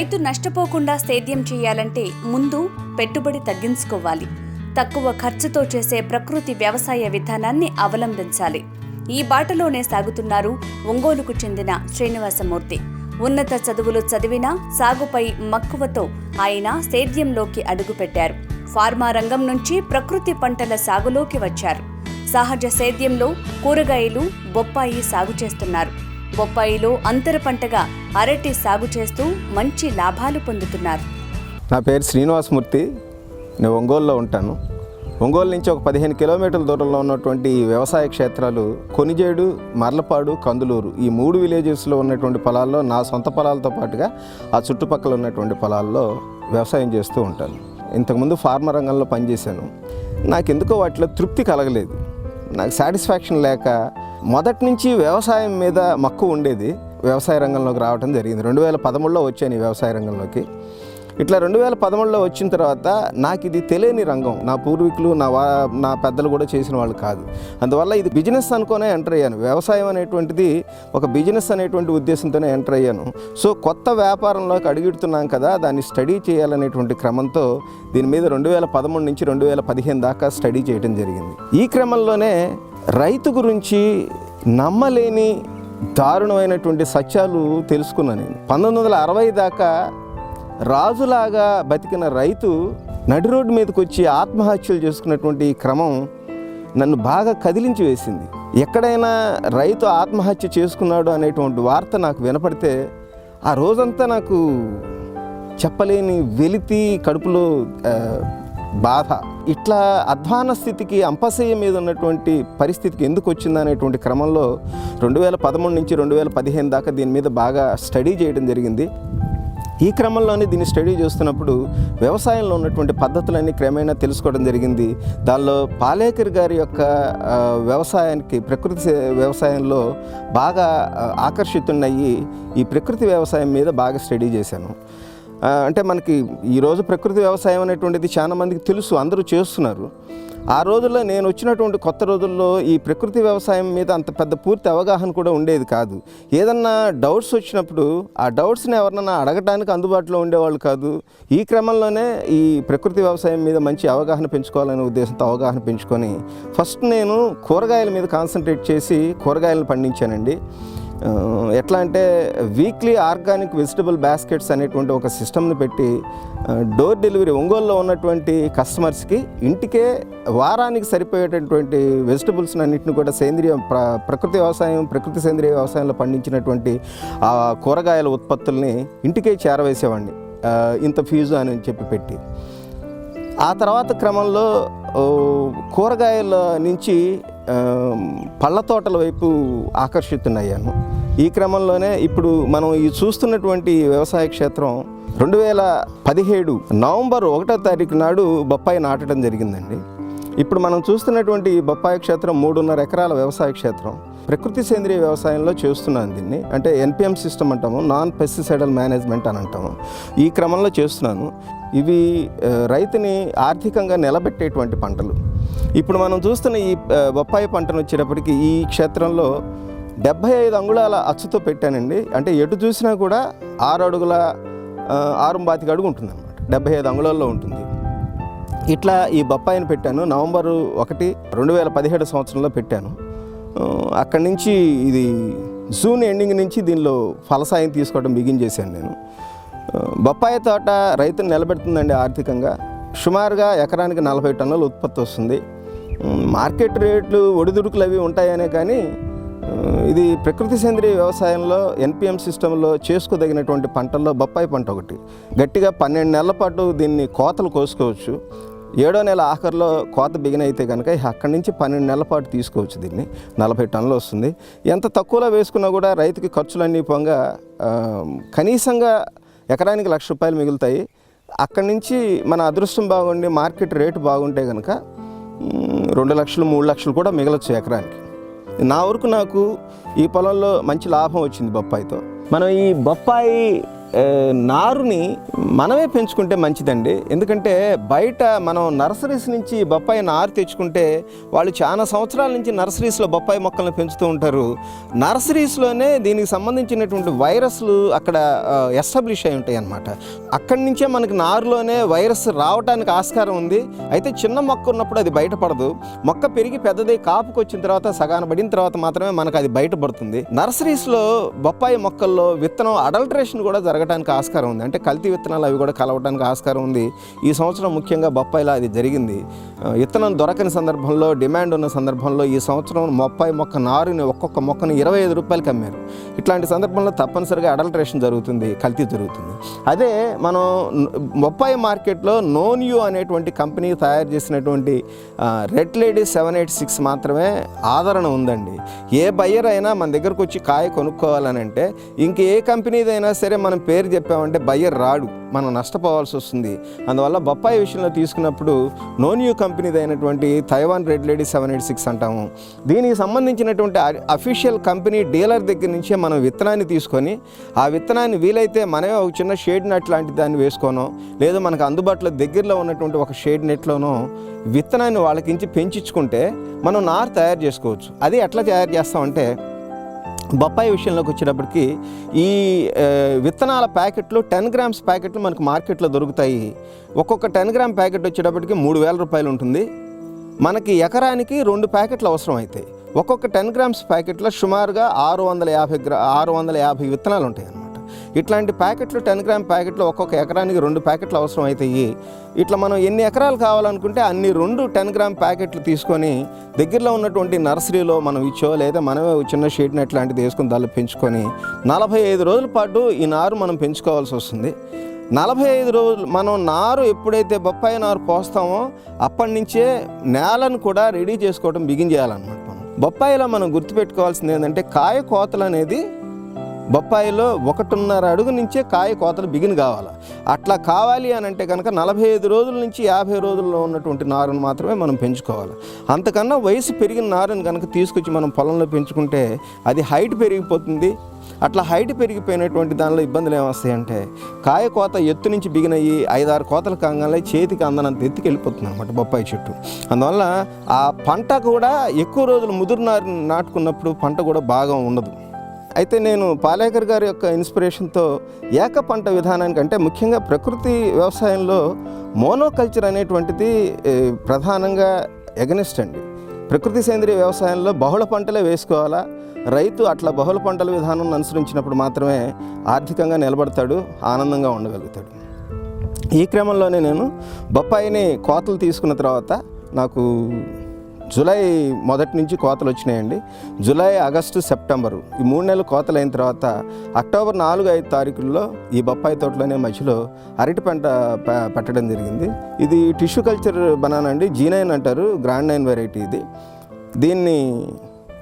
రైతు నష్టపోకుండా సేద్యం చేయాలంటే ముందు పెట్టుబడి తగ్గించుకోవాలి. తక్కువ ఖర్చుతో చేసే ప్రకృతి వ్యవసాయ విధానాన్ని అవలంబించాలి. ఈ బాటలోనే సాగుతున్నారు ఒంగోలుకు చెందిన శ్రీనివాసమూర్తి. ఉన్నత చదువులు చదివినా సాగుపై మక్కువతో ఆయన సేద్యంలోకి అడుగుపెట్టారు. ఫార్మా రంగం నుంచి ప్రకృతి పంటల సాగులోకి వచ్చారు. సహజ సేద్యంలో కూరగాయలు బొప్పాయి సాగు చేస్తున్నారు. బొప్పాయిలో అంతర పంటగా అరటి సాగు చేస్తూ మంచి లాభాలు పొందుతున్నారు. నా పేరు శ్రీనివాసమూర్తి. నేను ఒంగోలులో ఉంటాను. ఒంగోలు నుంచి ఒక పదిహేను కిలోమీటర్ల దూరంలో ఉన్నటువంటి వ్యవసాయ క్షేత్రాలు కొనిజేడు మర్లపాడు కందులూరు ఈ మూడు విలేజెస్లో ఉన్నటువంటి పొలాల్లో నా సొంత పొలాలతో పాటుగా ఆ చుట్టుపక్కల ఉన్నటువంటి పొలాల్లో వ్యవసాయం చేస్తూ ఉంటాను. ఇంతకుముందు ఫార్మర్ రంగంలో పనిచేశాను. నాకు ఎందుకో వాటిలో తృప్తి కలగలేదు. నాకు సాటిస్ఫాక్షన్ లేక మొదటి నుంచి వ్యవసాయం మీద మక్కువ ఉండేది. వ్యవసాయ రంగంలోకి రావడం జరిగింది. రెండు వేల పదమూడులో వచ్చాను ఈ వ్యవసాయ రంగంలోకి. ఇట్లా రెండు వేల పదమూడులో వచ్చిన తర్వాత నాకు ఇది తెలియని రంగం. నా పూర్వీకులు నా వా నా పెద్దలు కూడా చేసిన వాళ్ళు కాదు. అందువల్ల ఇది బిజినెస్ అనుకోనే ఎంటర్ అయ్యాను. వ్యవసాయం అనేటువంటిది ఒక బిజినెస్ అనేటువంటి ఉద్దేశంతోనే ఎంటర్ అయ్యాను. సో కొత్త వ్యాపారంలోకి అడుగుతున్నాం కదా దాన్ని స్టడీ చేయాలనేటువంటి క్రమంతో దీని మీద రెండు వేల పదమూడు నుంచి రెండు వేల పదిహేను దాకా స్టడీ చేయడం జరిగింది. ఈ క్రమంలోనే రైతు గురించి నమ్మలేని దారుణమైనటువంటి సత్యాలు తెలుసుకున్నాను నేను. పంతొమ్మిది వందల అరవై దాకా రాజులాగా బతికిన రైతు నడి రోడ్డు మీదకి వచ్చి ఆత్మహత్యలు చేసుకున్నటువంటి క్రమం నన్ను బాగా కదిలించి వేసింది. ఎక్కడైనా రైతు ఆత్మహత్య చేసుకున్నాడు అనేటువంటి వార్త నాకు వినపడితే ఆ రోజంతా నాకు చెప్పలేని వెలితి కడుపులో బాధ. ఇట్లా అధ్వాన స్థితికి అంపశయ్య మీద ఉన్నటువంటి పరిస్థితికి ఎందుకు వచ్చిందనేటువంటి క్రమంలో రెండు వేల పదమూడు నుంచి రెండు వేల పదిహేను దాకా దీని మీద బాగా స్టడీ చేయడం జరిగింది. ఈ క్రమంలోనే దీన్ని స్టడీ చేస్తున్నప్పుడు వ్యవసాయంలో ఉన్నటువంటి పద్ధతులన్నీ క్రమేణా తెలుసుకోవడం జరిగింది. దానిలో పాలేకర్ గారి యొక్క వ్యవసాయానికి ప్రకృతి వ్యవసాయంలో బాగా ఆకర్షితున్నయ్యి ఈ ప్రకృతి వ్యవసాయం మీద బాగా స్టడీ చేశాను. అంటే మనకి ఈరోజు ప్రకృతి వ్యవసాయం అనేటువంటిది చాలా మందికి తెలుసు అందరూ చేస్తున్నారు. ఆ రోజుల్లో నేను వచ్చినటువంటి కొత్త రోజుల్లో ఈ ప్రకృతి వ్యవసాయం మీద అంత పెద్ద పూర్తి అవగాహన కూడా ఉండేది కాదు. ఏదన్నా డౌట్స్ వచ్చినప్పుడు ఆ డౌట్స్ని ఎవరన్నా అడగడానికి అందుబాటులో ఉండేవాళ్ళు కాదు. ఈ క్రమంలోనే ఈ ప్రకృతి వ్యవసాయం మీద మంచి అవగాహన పెంచుకోవాలనే ఉద్దేశంతో అవగాహన పెంచుకొని ఫస్ట్ నేను కూరగాయల మీద కాన్సన్ట్రేట్ చేసి కూరగాయలను పండించానండి. ఎట్లా అంటే వీక్లీ ఆర్గానిక్ వెజిటబుల్ బాస్కెట్స్ అనేటువంటి ఒక సిస్టమ్ని పెట్టి డోర్ డెలివరీ ఒంగోలులో ఉన్నటువంటి కస్టమర్స్కి ఇంటికే వారానికి సరిపోయేటటువంటి వెజిటబుల్స్ అన్నింటిని కూడా సేంద్రియ ప్ర ప్రకృతి వ్యవసాయం ప్రకృతి సేంద్రియ వ్యవసాయంలో పండించినటువంటి ఆ కూరగాయల ఉత్పత్తుల్ని ఇంటికే చేరవేసేవాడిని. ఇంత ఫీజు అని చెప్పి పెట్టి. ఆ తర్వాత క్రమంలో కూరగాయల నుంచి పళ్ళ తోటల వైపు ఆకర్షితున్నయ్యాను. ఈ క్రమంలోనే ఇప్పుడు మనం ఈ చూస్తున్నటువంటి వ్యవసాయ క్షేత్రం రెండు వేల పదిహేడు నవంబర్ ఒకటో తారీఖు నాడు బొప్పాయి నాటడం జరిగిందండి. ఇప్పుడు మనం చూస్తున్నటువంటి బొప్పాయి క్షేత్రం మూడున్నర ఎకరాల వ్యవసాయ క్షేత్రం. ప్రకృతి సేంద్రియ వ్యవసాయంలో చేస్తున్నాను దీన్ని. అంటే ఎన్పిఎం సిస్టమ్ అంటాము నాన్ పెస్టిసైడల్ మేనేజ్మెంట్ అని అంటాము. ఈ క్రమంలో చేస్తున్నాను. ఇవి రైతుని ఆర్థికంగా నిలబెట్టేటువంటి పంటలు. ఇప్పుడు మనం చూస్తున్న ఈ బొప్పాయి పంటను వచ్చేటప్పటికి ఈ క్షేత్రంలో డెబ్భై ఐదు అంగుళాల అచ్చుతో పెట్టానండి. అంటే ఎటు చూసినా కూడా ఆరు అడుగుల ఆరు బాతిక అడుగు ఉంటుంది అనమాట డెబ్భై ఐదు అంగుళాల్లో ఉంటుంది. ఇట్లా ఈ బొప్పాయిని పెట్టాను. నవంబరు ఒకటి రెండు వేల పదిహేడు సంవత్సరంలో పెట్టాను. అక్కడి నుంచి ఇది జూన్ ఎండింగ్ నుంచి దీనిలో ఫలసాయం తీసుకోవడం బిగించేశాను నేను. బొప్పాయి తోట రైతును నిలబెడుతుందండి ఆర్థికంగా. సుమారుగా ఎకరానికి నలభై టన్నుల ఉత్పత్తి వస్తుంది. మార్కెట్ రేట్లు ఒడిదుడుకులు అవి ఉంటాయనే కానీ ఇది ప్రకృతి సేంద్రియ వ్యవసాయంలో ఎన్పిఎం సిస్టంలో చేసుకోదగినటువంటి పంటల్లో బొప్పాయి పంట ఒకటి. గట్టిగా పన్నెండు నెలల పాటు దీన్ని కోతలు కోసుకోవచ్చు. ఏడో నెల ఆఖరిలో కోత బిగిన అయితే కనుక అక్కడి నుంచి పన్నెండు నెలల పాటు తీసుకోవచ్చు దీన్ని. నలభై టన్నులు వస్తుంది. ఎంత తక్కువలో వేసుకున్నా కూడా రైతుకి ఖర్చులన్నీ పొంగా కనీసంగా ఎకరానికి లక్ష రూపాయలు మిగులుతాయి. అక్కడి నుంచి మన అదృష్టం బాగుండి మార్కెట్ రేటు బాగుంటే కనుక రెండు లక్షలు మూడు లక్షలు కూడా మిగలొచ్చు ఎకరానికి. నా వరకు నాకు ఈ పొలంలో మంచి లాభం వచ్చింది బొప్పాయితో. మనం ఈ బొప్పాయి నారుని మనమే పెంచుకుంటే మంచిదండి. ఎందుకంటే బయట మనం నర్సరీస్ నుంచి బొప్పాయి నారు తెచ్చుకుంటే వాళ్ళు చాలా సంవత్సరాల నుంచి నర్సరీస్లో బొప్పాయి మొక్కలను పెంచుతూ ఉంటారు. నర్సరీస్లోనే దీనికి సంబంధించినటువంటి వైరస్లు అక్కడ ఎస్టాబ్లిష్ అయి ఉంటాయి అన్నమాట అక్కడి నుంచే మనకి నారులోనే వైరస్ రావడానికి ఆస్కారం ఉంది. అయితే చిన్న మొక్క ఉన్నప్పుడు అది బయటపడదు. మొక్క పెరిగి పెద్దదై కాపుకి వచ్చిన తర్వాత సగాన పడిన తర్వాత మాత్రమే మనకు అది బయటపడుతుంది. నర్సరీస్లో బొప్పాయి మొక్కల్లో విత్తనం అడల్ట్రేషన్ కూడా జరగడానికి ఆస్కారం ఉంది. అంటే కల్తీ విత్తనాలు అవి కూడా కలవడానికి ఆస్కారం ఉంది. ఈ సంవత్సరం ముఖ్యంగా బొప్పాయిలో అది జరిగింది. విత్తనం దొరకని సందర్భంలో డిమాండ్ ఉన్న సందర్భంలో ఈ సంవత్సరం బొప్పాయి మొక్క నారుని ఒక్కొక్క మొక్కను ఇరవై ఐదు రూపాయలకి అమ్మారు. ఇట్లాంటి సందర్భంలో తప్పనిసరిగా అడల్ట్రేషన్ జరుగుతుంది కల్తీ జరుగుతుంది. అదే మనం బొప్పాయి మార్కెట్లో నోన్యూ అనేటువంటి కంపెనీ తయారు చేసినటువంటి red lady seven eight six మాత్రమే ఆదరణ ఉందండి. ఏ బయ్యర్ అయినా మన దగ్గరకు వచ్చి కాయ కొనుక్కోవాలని అంటే ఇంక ఏ కంపెనీదైనా సరే మనం పేరు చెప్పామంటే బయ్యర్ రాడు. మనం నష్టపోవాల్సి వస్తుంది. అందువల్ల బొప్పాయి విషయంలో తీసుకున్నప్పుడు నోన్యూ కంపెనీది అయినటువంటి Taiwan red lady seven eight six అంటాము. దీనికి సంబంధించినటువంటి అఫీషియల్ కంపెనీ డీలర్ దగ్గర నుంచే మనం విత్తనాన్ని తీసుకొని ఆ విత్తనాన్ని వీలైతే మనమే ఒక చిన్న షేడ్ నెట్ లాంటి దాన్ని వేసుకోనో లేదా మనకు అందుబాటులో దగ్గరలో ఉన్నటువంటి ఒక షేడ్ నెట్లోనో విత్తనాన్ని వాళ్ళకించి పెంచుకుంటే మనం నారు తయారు చేసుకోవచ్చు. అది ఎట్లా తయారు చేస్తామంటే బొప్పాయి విషయంలోకి వచ్చేటప్పటికి ఈ విత్తనాల ప్యాకెట్లు టెన్ గ్రామ్స్ ప్యాకెట్లు మనకు మార్కెట్లో దొరుకుతాయి. ఒక్కొక్క టెన్ గ్రామ్ ప్యాకెట్ వచ్చేటప్పటికి మూడు వేల రూపాయలు ఉంటుంది. మనకి ఎకరానికి రెండు ప్యాకెట్లు అవసరం అవుతాయి ఒక్కొక్క టెన్ గ్రామ్స్ ప్యాకెట్లో సుమారుగా ఆరు వందల యాభై గ్రా ఆరు వందల యాభై విత్తనాలు ఉంటాయి అన్నమాట ఇట్లాంటి ప్యాకెట్లు టెన్ గ్రామ్ ప్యాకెట్లు ఒక్కొక్క ఎకరానికి రెండు ప్యాకెట్లు అవసరం అవుతాయి ఇట్లా మనం ఎన్ని ఎకరాలు కావాలనుకుంటే అన్ని రెండు టెన్ గ్రామ్ ప్యాకెట్లు తీసుకొని దగ్గరలో ఉన్నటువంటి నర్సరీలో మనం ఇచ్చో లేదా మనమే చిన్న షీట్ నెట్ లాంటిది వేసుకుని దాన్ని పెంచుకొని నలభై ఐదు రోజుల పాటు ఈ నారు మనం పెంచుకోవాల్సి వస్తుంది. నలభై ఐదు రోజులు మనం నారు ఎప్పుడైతే బొప్పాయి నారు పోస్తామో అప్పటి నుంచే నేలను కూడా రెడీ చేసుకోవడం బిగిన్ చేయాలన్నమాట మనం. బొప్పాయిలో మనం గుర్తుపెట్టుకోవాల్సింది ఏంటంటే కాయ కోతలు అనేది బొప్పాయిలో ఒకటిన్నర అడుగు నుంచే కాయ కోతలు బిగిన్ కావాలి? అట్లా కావాలి అని అంటే కనుక నలభై ఐదు రోజుల నుంచి యాభై రోజుల్లో ఉన్నటువంటి నారును మాత్రమే మనం పెంచుకోవాలి. అంతకన్నా వయసు పెరిగిన నారుని కనుక తీసుకొచ్చి మనం పొలంలో పెంచుకుంటే అది హైట్ పెరిగిపోతుంది. అట్లా హైట్ పెరిగిపోయినటువంటి దానిలో ఇబ్బందులు ఏమొస్తాయంటే కాయ కోత ఎత్తు నుంచి బిగినయ్యి ఐదారు కోతలు కాగానే చేతికి అందనంత ఎత్తుకి వెళ్ళిపోతుంది అనమాట బొప్పాయి చెట్టు. అందువల్ల ఆ పంట కూడా ఎక్కువ రోజులు ముదురు నారు నాటుకున్నప్పుడు పంట కూడా బాగా ఉండదు. అయితే నేను పాలేకర్ గారి యొక్క ఇన్స్పిరేషన్తో ఏక పంట విధానానికి అంటే ముఖ్యంగా ప్రకృతి వ్యవసాయంలో మోనోకల్చర్ అనేటువంటిది ప్రధానంగా ఎగనిస్ట్ అండి. ప్రకృతి సేంద్రియ వ్యవసాయంలో బహుళ పంటలే వేసుకోవాలా? రైతు అట్లా బహుళ పంటల విధానం అనుసరించినప్పుడు మాత్రమే ఆర్థికంగా నిలబడతాడు ఆనందంగా ఉండగలుగుతాడు. ఈ క్రమంలోనే నేను బొప్పాయిని కోతలు తీసుకున్న తర్వాత నాకు జూలై మొదటి నుంచి కోతలు వచ్చినాయండి. జూలై ఆగస్టు సెప్టెంబరు ఈ మూడు నెలలు కోతలు అయిన తర్వాత అక్టోబర్ నాలుగు ఐదు తారీఖుల్లో ఈ బొప్పాయి తోటలోనే మధ్యలో అరటి పంట ప- పెట్టడం జరిగింది. ఇది టిష్యూ కల్చర్ బనానా అండి. జీనైన్ అంటారు. గ్రాండ్ నైన్ వెరైటీ ఇది. దీన్ని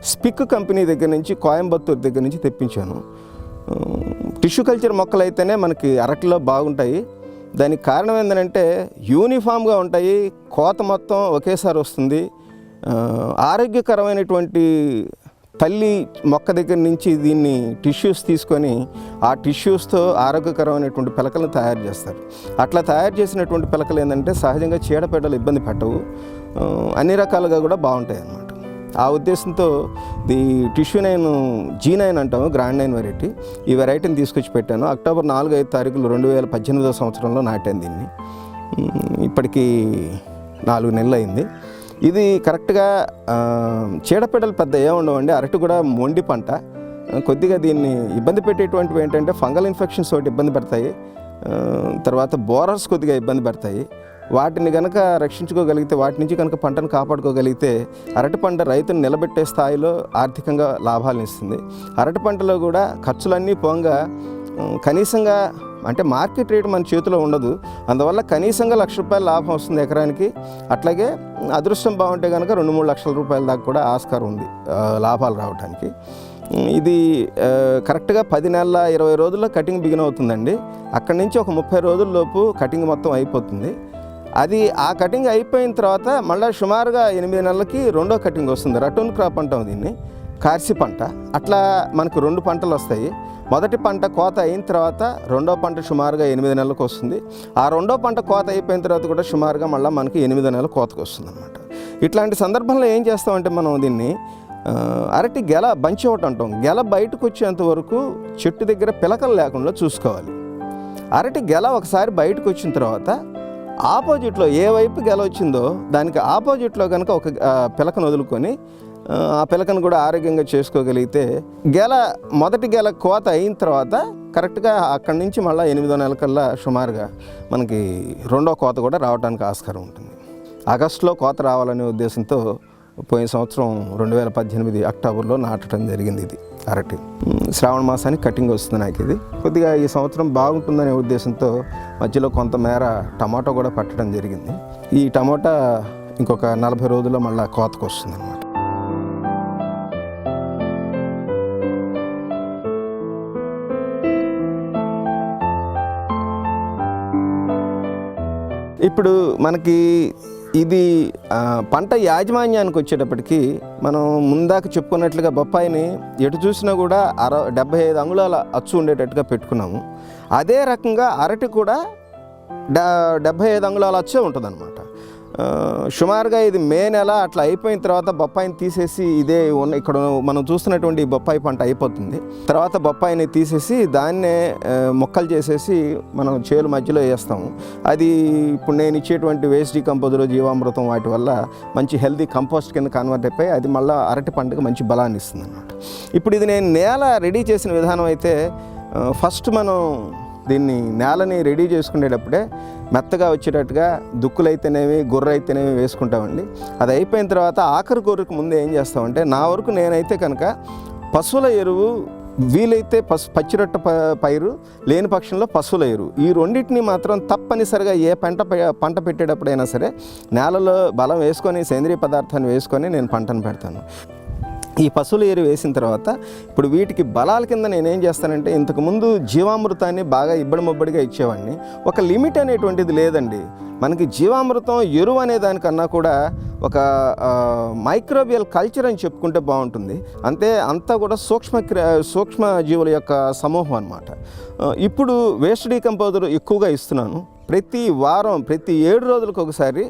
స్పిక్ కంపెనీ దగ్గర నుంచి కోయంబత్తూర్ దగ్గర నుంచి తెప్పించాను. టిష్యూ కల్చర్ మొక్కలు అయితేనే మనకి అరటిలో బాగుంటాయి. దానికి కారణం ఏంటంటే యూనిఫామ్గా ఉంటాయి. కోత మొత్తం ఒకేసారి వస్తుంది. ఆరోగ్యకరమైనటువంటి తల్లి మొక్క దగ్గర నుంచి దీన్ని టిష్యూస్ తీసుకొని ఆ టిష్యూస్తో ఆరోగ్యకరమైనటువంటి పిలకలను తయారు చేస్తారు. అట్లా తయారు చేసినటువంటి పిలకలు ఏంటంటే సహజంగా చీడపీడలు ఇబ్బంది పెట్టవు. అన్ని రకాలుగా కూడా బాగుంటాయి అన్నమాట. ఆ ఉద్దేశంతో the tissue nine G nine అంటాము గ్రాండ్ నైన్ వెరైటీ. ఈ వెరైటీని తీసుకొచ్చి పెట్టాను. అక్టోబర్ నాలుగు ఐదు తారీఖులు రెండు వేల పద్దెనిమిదో సంవత్సరంలో నాటాను దీన్ని. ఇప్పటికీ నాలుగు నెలలు అయింది. ఇది కరెక్ట్గా చీడపీడలు పెద్ద ఏముండవండి అరటి కూడా మొండి పంట. కొద్దిగా దీన్ని ఇబ్బంది పెట్టేటువంటివి ఏంటంటే ఫంగల్ ఇన్ఫెక్షన్స్ ఒకటి ఇబ్బంది పెడతాయి. తర్వాత బోరర్స్ కొద్దిగా ఇబ్బంది పెడతాయి. వాటిని కనుక రక్షించుకోగలిగితే వాటి నుంచి కనుక పంటను కాపాడుకోగలిగితే అరటి పంట రైతును నిలబెట్టే స్థాయిలో ఆర్థికంగా లాభాలను ఇస్తుంది. అరటి పంటలో కూడా ఖర్చులన్నీ పోగా కనీసంగా అంటే మార్కెట్ రేట్ మన చేతిలో ఉండదు. అందువల్ల కనీసంగా లక్ష రూపాయల లాభం వస్తుంది ఎకరానికి. అట్లాగే అదృష్టం బాగుంటే కనుక రెండు మూడు లక్షల రూపాయల దాకా కూడా ఆస్కారం ఉంది లాభాలు రావడానికి ఇది కరెక్ట్గా పది నెలల ఇరవై రోజుల్లో కటింగ్ బిగిన్ అవుతుందండి. అక్కడి నుంచి ఒక ముప్పై రోజుల్లోపు కటింగ్ మొత్తం అయిపోతుంది. అది ఆ కటింగ్ అయిపోయిన తర్వాత మళ్ళీ సుమారుగా ఎనిమిది నెలలకి రెండో కటింగ్ వస్తుంది. రటూన్ క్రాప్ అంటాం దీన్ని. కార్సి పంట. అట్లా మనకు రెండు పంటలు వస్తాయి. మొదటి పంట కోత అయిన తర్వాత రెండో పంట సుమారుగా ఎనిమిది నెలలకు వస్తుంది. ఆ రెండో పంట కోత అయిపోయిన తర్వాత కూడా సుమారుగా మళ్ళీ మనకి ఎనిమిది నెలల కోతకు వస్తుంది అనమాట ఇట్లాంటి సందర్భంలో ఏం చేస్తామంటే మనం దీన్ని అరటి గెల బంచి ఒకటి అంటాం. గెల బయటకు వచ్చేంత వరకు చెట్టు దగ్గర పిలకలు లేకుండా చూసుకోవాలి. అరటి గెల ఒకసారి బయటకు వచ్చిన తర్వాత ఆపోజిట్లో ఏ వైపు గెల వచ్చిందో దానికి ఆపోజిట్లో కనుక ఒక పిలకను వదులుకొని ఆ, పిలకను కూడా ఆరోగ్యంగా చేసుకోగలిగితే గెల మొదటి గెల కోత అయిన తర్వాత కరెక్ట్గా అక్కడి నుంచి మళ్ళీ ఎనిమిదో నెల కల్లా సుమారుగా మనకి రెండో కోత కూడా రావడానికి ఆస్కారం ఉంటుంది. ఆగస్టులో కోత రావాలనే ఉద్దేశంతో పోయిన సంవత్సరం రెండు వేల పద్దెనిమిది అక్టోబర్లో నాటడం జరిగింది ఇది అరటి. శ్రావణ మాసానికి కటింగ్ వస్తుంది నాకు ఇది. కొద్దిగా ఈ సంవత్సరం బాగుంటుందనే ఉద్దేశంతో మధ్యలో కొంతమేర టమాటో కూడా పట్టడం జరిగింది. ఈ టమాటా ఇంకొక నలభై రోజుల్లో మళ్ళీ కోతకు వస్తుంది ఇప్పుడు మనకి ఇది పంట యాజమాన్యానికి వచ్చేటప్పటికి మనం ముందాక చెప్పుకున్నట్లుగా బొప్పాయిని ఎటు చూసినా కూడా అర డెబ్బై ఐదు అంగుళాల అచ్చు ఉండేటట్టుగా పెట్టుకున్నాము. అదే రకంగా అరటి కూడా డ డెబ్బై ఐదు అంగుళాల అచ్చే ఉంటుందన్నమాట. ఆ, సుమారుగా ఇది మే నెల అట్లా అయిపోయిన తర్వాత బొప్పాయిని తీసేసి ఇదే ఉన్న ఇక్కడ మనం చూస్తున్నటువంటి బొప్పాయి పంట అయిపోతుంది. తర్వాత బొప్పాయిని తీసేసి దాన్నే మొక్కలు చేసేసి మనం చేలు మధ్యలో వేస్తాము. అది ఇప్పుడు నేను ఇచ్చేటువంటి వేస్ట్ డీకంపోజర్ జీవామృతం వాటి వల్ల మంచి హెల్దీ కంపోస్ట్ కింద కన్వర్ట్ అయిపోయి అది మళ్ళీ అరటి పంటకు మంచి బలాన్ని ఇస్తుంది అనమాట ఇప్పుడు ఇది నేను నేల రెడీ చేసిన విధానం అయితే ఫస్ట్ మనం దీన్ని నేలని రెడీ చేసుకునేటప్పుడే మెత్తగా వచ్చేటట్టుగా దుక్కులు అయితేనేవి గుర్ర అయితేనేవి వేసుకుంటామండి. అది అయిపోయిన తర్వాత ఆఖరి గొర్రెకు ముందు ఏం చేస్తామంటే నా వరకు నేనైతే కనుక పశువుల ఎరువు వీలైతే పసు పచ్చిరొట్ట ప పైరు లేని పక్షంలో పశువుల ఎరువు. ఈ రెండింటిని మాత్రం తప్పనిసరిగా ఏ పంట పంట పెట్టేటప్పుడైనా సరే నేలలో బలం వేసుకొని సేంద్రియ పదార్థాన్ని వేసుకొని నేను పంటను పెడతాను. ఈ పశువుల ఎరువు వేసిన తర్వాత ఇప్పుడు వీటికి బలాల కింద నేనేం చేస్తానంటే ఇంతకుముందు జీవామృతాన్ని బాగా ఇబ్బడి ముబ్బడిగా ఇచ్చేవాడిని. ఒక లిమిట్ అనేటువంటిది లేదండి. మనకి జీవామృతం ఎరువు అనే దానికన్నా కూడా ఒక మైక్రోబియల్ కల్చర్ అని చెప్పుకుంటే బాగుంటుంది. అంతే అంతా కూడా సూక్ష్మ క్రి సూక్ష్మ జీవుల యొక్క సమూహం అనమాట ఇప్పుడు వేస్ట్ డీకంపోజర్ ఎక్కువగా ఇస్తున్నాను. ప్రతి వారం ప్రతి ఏడు రోజులకు ఒకసారి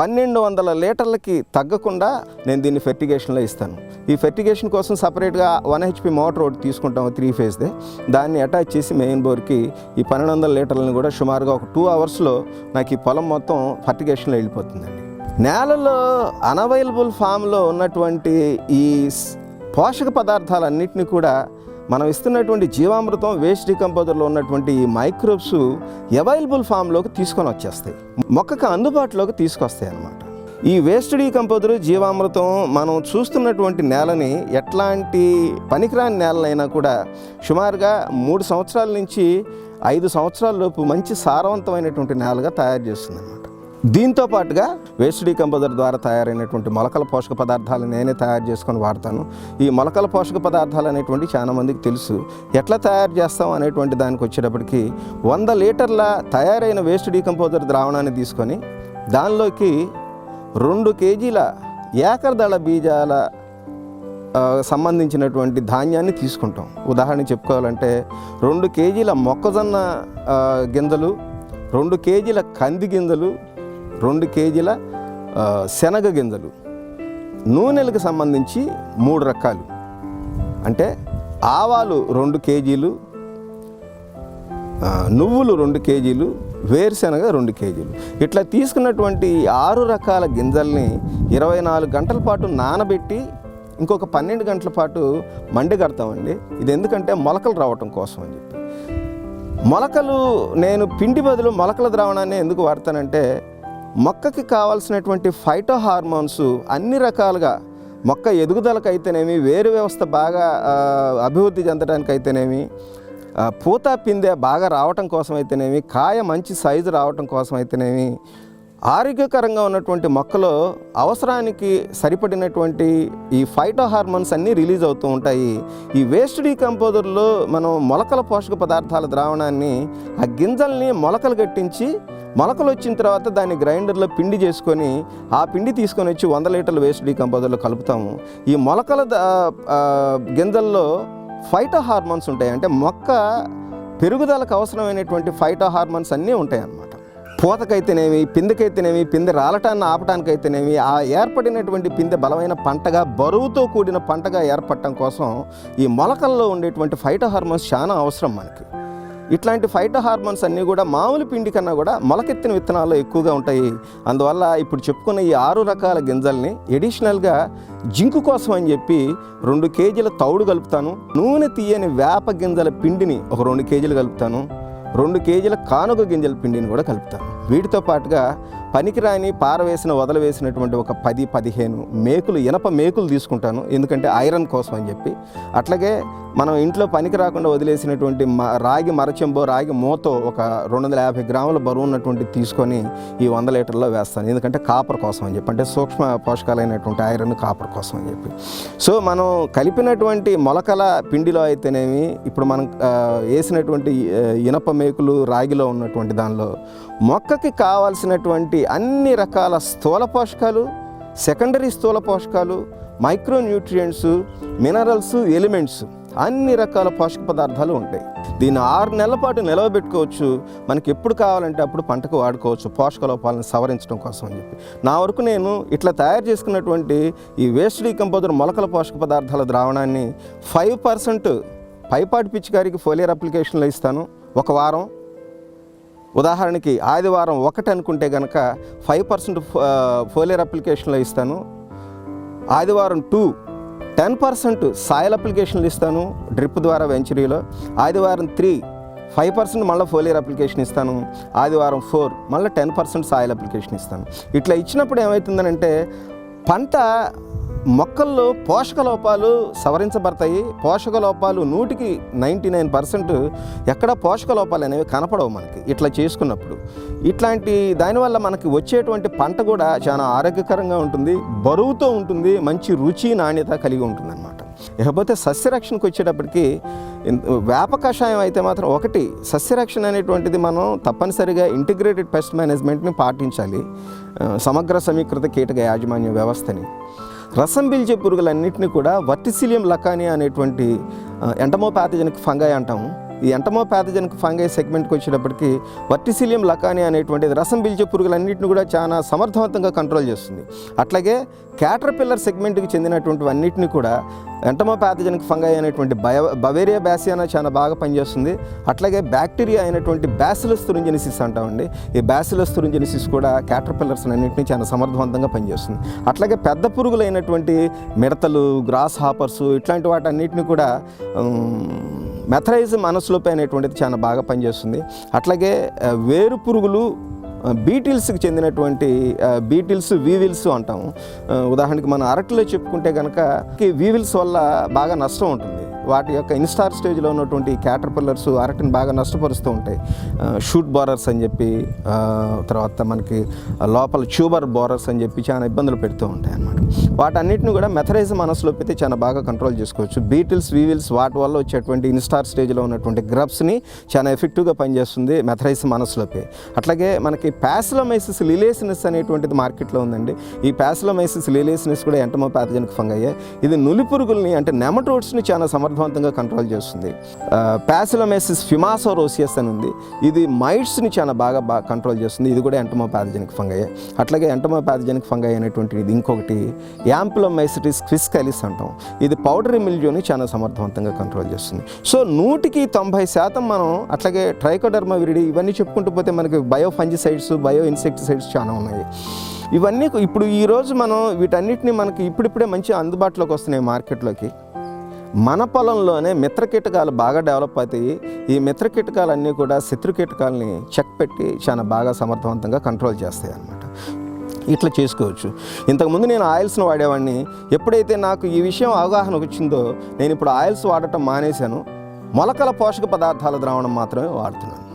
పన్నెండు వందల లీటర్లకి తగ్గకుండా నేను దీన్ని ఫెర్టిగేషన్లో ఇస్తాను. ఈ ఫెర్టిగేషన్ కోసం సపరేట్గా వన్ హెచ్పి మోటార్ ఒకటి తీసుకుంటాము త్రీ ఫేజ్దే. దాన్ని అటాచ్ చేసి మెయిన్ బోర్కి ఈ పన్నెండు వందల లీటర్లను కూడా సుమారుగా ఒక టూ అవర్స్లో నాకు ఈ పొలం మొత్తం ఫర్టిగేషన్లో వెళ్ళిపోతుందండి. నేలలో అనవైలబుల్ ఫామ్లో ఉన్నటువంటి ఈ స్- పోషక పదార్థాలన్నింటినీ కూడా మనం ఇస్తున్నటువంటి జీవామృతం వేస్ట్ డికంపోజర్లో ఉన్నటువంటి ఈ మైక్రోబ్స్ అవైలబుల్ ఫామ్లోకి తీసుకొని వచ్చేస్తాయి. మొక్కకు అందుబాటులోకి తీసుకొస్తాయి అన్నమాట. ఈ వేస్ట్ డీకంపోజర్ జీవామృతం మనం చూస్తున్నటువంటి నేలని ఎట్లాంటి పనికిరాని నేలనైనా కూడా సుమారుగా మూడు సంవత్సరాల నుంచి ఐదు సంవత్సరాల లోపు మంచి సారవంతమైనటువంటి నేలగా తయారు చేస్తుంది అన్నమాట దీంతో పాటుగా వేస్ట్ డీకంపోజర్ ద్వారా తయారైనటువంటి మొలకల పోషక పదార్థాలు నేనే తయారు చేసుకొని వాడతాను. ఈ మొలకల పోషక పదార్థాలు అనేటువంటి చాలా మందికి తెలుసు. ఎట్లా తయారు చేస్తాం అనేటువంటి దానికి వచ్చేటప్పటికి వంద లీటర్ల తయారైన వేస్ట్ డీకంపోజర్ ద్రావణాన్ని తీసుకొని దానిలోకి రెండు కేజీల ఏకరదళ బీజాల సంబంధించినటువంటి ధాన్యాన్ని తీసుకుంటాం. ఉదాహరణ చెప్పుకోవాలంటే రెండు కేజీల మొక్కజొన్న గింజలు రెండు కేజీల కంది గింజలు రెండు కేజీల శనగ గింజలు. నూనెలకు సంబంధించి మూడు రకాలు. అంటే ఆవాలు రెండు కేజీలు నువ్వులు రెండు కేజీలు వేరుశనగ రెండు కేజీలు. ఇట్లా తీసుకున్నటువంటి ఆరు రకాల గింజల్ని ఇరవై నాలుగు గంటల పాటు నానబెట్టి ఇంకొక పన్నెండు గంటల పాటు మండి కడతామండి. ఇది ఎందుకంటే మొలకలు రావటం కోసం అని చెప్పి. మొలకలు నేను పిండి బదులు మొలకల ద్రావణాన్ని ఎందుకు వాడతానంటే మొక్కకి కావాల్సినటువంటి ఫైటో హార్మోన్స్ అన్ని రకాలుగా మొక్క ఎదుగుదలకు అయితేనేమి వేరు వ్యవస్థ బాగా అభివృద్ధి చెందడానికి అయితేనేమి పూత పిందె బాగా రావటం కోసం అయితేనేమి కాయ మంచి సైజు రావటం కోసం అయితేనేమి ఆరోగ్యకరంగా ఉన్నటువంటి మొక్కలో అవసరానికి సరిపడినటువంటి ఈ ఫైటో హార్మోన్స్ అన్నీ రిలీజ్ అవుతూ ఉంటాయి. ఈ వేస్ట్ డీకంపోజర్లో మనం మొలకల పోషక పదార్థాల ద్రావణాన్ని ఆ గింజల్ని మొలకలు కట్టించి మొలకలు వచ్చిన తర్వాత దాన్ని గ్రైండర్లో పిండి చేసుకొని ఆ పిండి తీసుకొని వచ్చి వంద లీటర్ల వేస్ట్ డీకంపోజర్లో కలుపుతాము. ఈ మొలకల గింజల్లో ఫైటో హార్మోన్స్ ఉంటాయి. అంటే మొక్క పెరుగుదలకు అవసరమైనటువంటి ఫైటో హార్మోన్స్ అన్నీ ఉంటాయి అన్నమాట పూతకైతేనేమి పిందెకైతేనేమి పిందె రాలటాన్ని ఆపటానికైతేనేమి ఆ ఏర్పడినటువంటి పిందె బలమైన పంటగా బరువుతో కూడిన పంటగా ఏర్పడటం కోసం ఈ మొలకల్లో ఉండేటువంటి ఫైటో హార్మోన్స్ చాలా అవసరం మనకి. ఇట్లాంటి ఫైటో హార్మోన్స్ అన్నీ కూడా మామూలు పిండి కన్నా కూడా మొలకెత్తిన విత్తనాల్లో ఎక్కువగా ఉంటాయి. అందువల్ల ఇప్పుడు చెప్పుకున్న ఈ ఆరు రకాల గింజల్ని ఎడిషనల్గా జింకు కోసం అని చెప్పి రెండు కేజీల తౌడు కలుపుతాను. నూనె తీయని వేప గింజల పిండిని ఒక రెండు కేజీలు కలుపుతాను. రెండు కేజీల కానుక గింజల పిండిని కూడా కలుపుతాను. వీటితో పాటుగా పనికిరాని పారవేసిన వదలవేసినటువంటి ఒక పది పదిహేను మేకులు ఇనప మేకులు తీసుకుంటాను. ఎందుకంటే ఐరన్ కోసం అని చెప్పి. అట్లాగే మనం ఇంట్లో పనికి రాకుండా వదిలేసినటువంటి మ- రాగి మరచెంబో రాగి మూతో ఒక రెండు వందల యాభై గ్రాముల బరువు ఉన్నటువంటి తీసుకొని ఈ వంద లీటర్లో వేస్తాను. ఎందుకంటే కాపర్ కోసం అని చెప్పి. అంటే సూక్ష్మ పోషకాలైనటువంటి ఐరన్ కాపర్ కోసం అని చెప్పి. సో మనం కలిపినటువంటి మొలకల పిండిలో అయితేనేమి ఇప్పుడు మనం వేసినటువంటి ఇనప మేకులు రాగిలో ఉన్నటువంటి దానిలో మొక్కకి కావాల్సినటువంటి అన్ని రకాల స్థూల పోషకాలు సెకండరీ స్థూల పోషకాలు మైక్రోన్యూట్రియంట్స్ మినరల్స్ ఎలిమెంట్స్ అన్ని రకాల పోషక పదార్థాలు ఉంటాయి. దీన్ని ఆరు నెలల పాటు నిలవబెట్టుకోవచ్చు మనకి ఎప్పుడు కావాలంటే అప్పుడు పంటకు వాడుకోవచ్చు. పోషక లోపాలను సవరించడం కోసం అని చెప్పి. నా వరకు నేను ఇట్లా తయారు చేసుకున్నటువంటి ఈ వేస్ట్ డీకంపోజర్ మొలకల పోషక పదార్థాల ద్రావణాన్ని ఫైవ్ పర్సెంట్ పైపాటి పిచ్చికారికి ఫోలియర్ అప్లికేషన్లో ఇస్తాను. ఒక వారం ఉదాహరణకి ఆదివారం ఒకటి అనుకుంటే కనుక ఫైవ్ పర్సెంట్ ఫోలియర్ అప్లికేషన్లో ఇస్తాను. ఆదివారం టూ టెన్ పర్సెంట్ సాయిల్ అప్లికేషన్లు ఇస్తాను డ్రిప్ ద్వారా వెంచరీలో. ఆదివారం త్రీ ఫైవ్ పర్సెంట్ మళ్ళీ ఫోలియర్ అప్లికేషన్ ఇస్తాను. ఆదివారం ఫోర్ మళ్ళీ టెన్ పర్సెంట్ సాయిల్ అప్లికేషన్ ఇస్తాను. ఇట్లా ఇచ్చినప్పుడు ఏమవుతుందనంటే పంట మొక్కల్లో పోషక లోపాలు సవరించబడతాయి. పోషక లోపాలు నూటికి నైంటీ నైన్ పర్సెంట్ ఎక్కడ పోషక లోపాలు అనేవి కనపడవు మనకి. ఇట్లా చేసుకున్నప్పుడు. ఇట్లాంటి దానివల్ల మనకి వచ్చేటువంటి పంట కూడా చాలా ఆరోగ్యకరంగా ఉంటుంది. బరువుతో ఉంటుంది. మంచి రుచి నాణ్యత కలిగి ఉంటుంది అనమాట ఇకపోతే సస్యరక్షణకు వచ్చేటప్పటికి వేప కషాయం అయితే మాత్రం ఒకటి. సస్యరక్షణ అనేటువంటిది మనం తప్పనిసరిగా ఇంటిగ్రేటెడ్ పెస్ట్ మేనేజ్మెంట్ని పాటించాలి. సమగ్ర సమీకృత కీటక యాజమాన్య వ్యవస్థని. రసం పీల్చే పురుగులన్నింటినీ కూడా వర్టిసిలియం లకానియా అనేటువంటి ఎంటమోపాథజనిక్ ఫంగై అంటాము. ఈ ఎంటమో ప్యాథజనిక్ ఫంగై సెగ్మెంట్కి వచ్చేటప్పటికి వర్టిసిలియం లకానియా అనేటువంటిది రసం పీల్చే పురుగులన్నింటిని కూడా చాలా సమర్థవంతంగా కంట్రోల్ చేస్తుంది. అట్లాగే క్యాటర్పిల్లర్ సెగ్మెంట్కి చెందినటువంటి అన్నింటినీ కూడా ఎంటమో ప్యాథజనిక్ ఫంగై అనేటువంటి బయ బవేరియా బ్యాసియానా చాలా బాగా పనిచేస్తుంది. అట్లాగే బ్యాక్టీరియా అయినటువంటి బ్యాసిలస్ తురింజెనిసిస్ అంటామండి. ఈ బ్యాసిలస్ తురింజెనిసిస్ కూడా క్యాటర్ పిల్లర్స్ అన్నింటినీ చాలా సమర్థవంతంగా పనిచేస్తుంది. అట్లాగే పెద్ద పురుగులైనటువంటి మిడతలు గ్రాస్ హాపర్స్ ఇట్లాంటి వాటన్నిటిని కూడా మెథరైజ్ మనసులోపై అనేటువంటిది చాలా బాగా పనిచేస్తుంది. అట్లాగే వేరు పురుగులు బీటిల్స్కి చెందినటువంటి బీటిల్స్ వీవిల్స్ అంటాము. ఉదాహరణకి మన అరటిలో చెప్పుకుంటే కనుక వీవిల్స్ వల్ల బాగా నష్టం ఉంటుంది. వాటి యొక్క ఇన్స్టార్ స్టేజ్లో ఉన్నటువంటి క్యాటర్పిల్లర్స్ అరటిని బాగా నష్టపరుస్తూ ఉంటాయి. షూట్ బోరర్స్ అని చెప్పి తర్వాత మనకి లోపల ట్యూబర్ బోరర్స్ అని చెప్పి చాలా ఇబ్బందులు పెడుతూ ఉంటాయి అన్నమాట. వాటన్నిటిని కూడా మెథరైజ్ మనసులో పెడితే చాలా బాగా కంట్రోల్ చేసుకోవచ్చు. బీటిల్స్ వీవిల్స్ వాటి వల్ల వచ్చేటువంటి ఇన్స్టార్ స్టేజ్లో ఉన్నటువంటి గ్రబ్స్ని చాలా ఎఫెక్టివ్గా పనిచేస్తుంది మెథరైజ్ మనసులోపే అట్లాగే మనకి ప్యాసిలోమైసిస్ లిలేసినస్ అనేటువంటిది మార్కెట్లో ఉందండి. ఈ ప్యాసిలోమైసిస్ లిలేసినస్ కూడా ఎంటమోపాజినిక్ ఫంగ్ అయ్యాయి ఇది నులి పురుగుల్ని అంటే నెమటోడ్స్ని చాలా సమర్థవంతంగా కంట్రోల్ చేస్తుంది. ప్యాసిలోమైసిస్ ఫిమాసోరోసియస్ అని ఉంది. ఇది మైట్స్ని చాలా బాగా బాగా కంట్రోల్ చేస్తుంది. ఇది కూడా ఎంటమోపాథజనిక్ ఫంగై అట్లాగే ఎంటమోపాథజెనిక్ ఫంగై అనేటువంటి ఇది ఇంకొకటి యాంప్లోమైసిటిస్ క్విస్కలిస్ అంటాం. ఇది పౌడరీ మిల్జోని చాలా సమర్థవంతంగా కంట్రోల్ చేస్తుంది. సో నూటికి తొంభై శాతం మనం అట్లాగే ట్రైకోడర్మా విరిడి ఇవన్నీ చెప్పుకుంటూ పోతే మనకి బయో ఫంజిసైడ్స్ బయో ఇన్సెక్టిసైడ్స్ చాలా ఉన్నాయి. ఇవన్నీ ఇప్పుడు ఈరోజు మనం వీటన్నిటిని మనకి ఇప్పుడిప్పుడే మంచి అందుబాటులోకి వస్తున్నాయి మార్కెట్లోకి. మన పొలంలోనే మిత్ర కీటకాలు బాగా డెవలప్ అవుతాయి. ఈ మిత్ర కీటకాలన్నీ కూడా శత్రు కీటకాలని చెక్ పెట్టి చాలా బాగా సమర్థవంతంగా కంట్రోల్ చేస్తాయి అన్నమాట. ఇట్లా చేసుకోవచ్చు. ఇంతకుముందు నేను ఆయిల్స్ను వాడేవాడిని. ఎప్పుడైతే నాకు ఈ విషయం అవగాహన వచ్చిందో నేను ఇప్పుడు ఆయిల్స్ వాడటం మానేశాను. మొలకల పోషక పదార్థాల ద్రావణం మాత్రమే వాడుతున్నాను.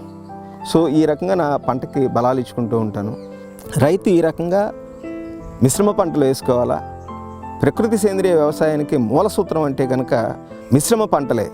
సో ఈ రకంగా నా పంటకి బలాలు ఇచ్చుకుంటూ ఉంటాను. రైతు ఈ రకంగా మిశ్రమ పంటలు వేసుకోవాలా? ప్రకృతి సేంద్రియ వ్యవసాయానికి మూల సూత్రం అంటే కనుక మిశ్రమ పంటలే.